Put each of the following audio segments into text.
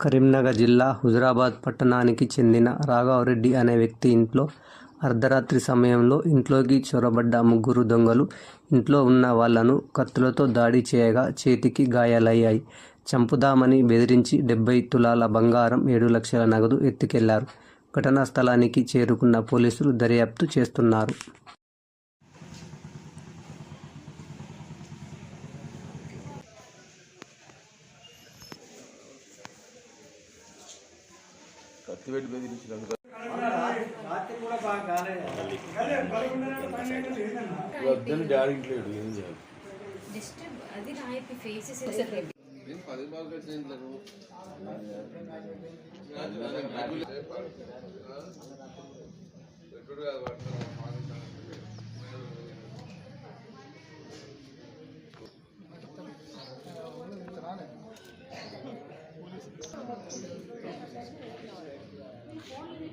కరీంనగర్ జిల్లా హుజురాబాద్ పట్టణానికి చెందిన రాఘవరెడ్డి అనే వ్యక్తి ఇంట్లో అర్ధరాత్రి సమయంలో ఇంట్లోకి చొరబడ్డ ముగ్గురు దొంగలు ఇంట్లో ఉన్న వాళ్ళను కత్తులతో దాడి చేయగా చేతికి గాయాలయ్యాయి. చంపుదామని బెదిరించి డెబ్బై తులాల బంగారం, ఏడు లక్షల నగదు ఎత్తుకెళ్ళారు. ఘటనా స్థలానికి చేరుకున్న పోలీసులు దర్యాప్తు చేస్తున్నారు. కత్తిపెట్టి బెదిరించినందుకు వద్దని డాడీ ఇంట్లో లేడు, ఏం చేయాలి? పది బాగా కట్టిన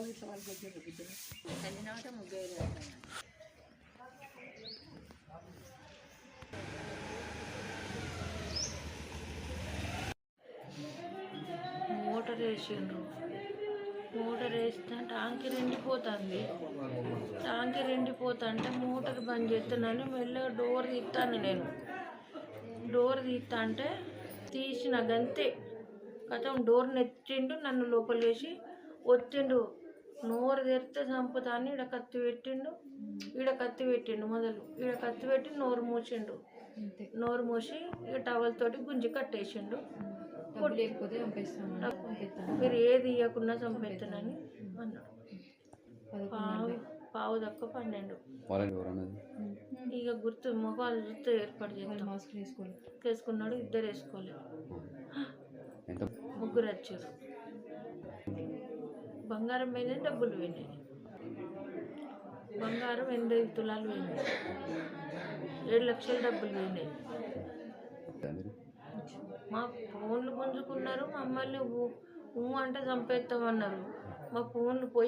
ఇంట్లోను. ఇట్లా కాదు, పట్టుడు కాదు. కలినాట ముగ్గు మోటార్ వేసిండ్రు మోటార్ వేస్తే టాంకి రెండిపోతుంది టాంకి రెండిపోతుంటే మోటార్ బంద్ చేస్తున్నాను మెల్లగా డోర్ తీస్తాను నేను డోర్ తీస్తా అంటే తీసిన గంతే కథం డోర్ నెత్తిండు నన్ను లోపలేసి వేసి నోరు తెరిస్తే చంపుతాను ఈడ కత్తి పెట్టిండు. ఈడ కత్తి పెట్టిండు మొదలు. ఈడ కత్తి పెట్టి నోరు మూసిండు. నోరు మూసి ఇక టవల్ తోటి గుంజి కట్టేసిండు. మీరు ఏది ఇవ్వకుండా చంపేస్తానని అన్నాడు. పావు పావు తక్కువ పన్నెండు. ఇక గుర్తు మొఖాలు చూస్తే ఏర్పాటు చేస్తాం. వేసుకోవాలి వేసుకున్నాడు ఇద్దరు వేసుకోలేదు. ముగ్గురు వచ్చారు. బంగారం పోయినాయి డబ్బులు పోయినాయి. బంగారం ఎనిమిది తులాలు పోయినాయి. ఏడు లక్షల డబ్బులు పోయినాయి. మా ఫోన్లు గుంజుకున్నారు మమ్మల్ని ఊ ఊ అంటే చంపేస్తామన్నారు. మా ఫోన్లు పోయే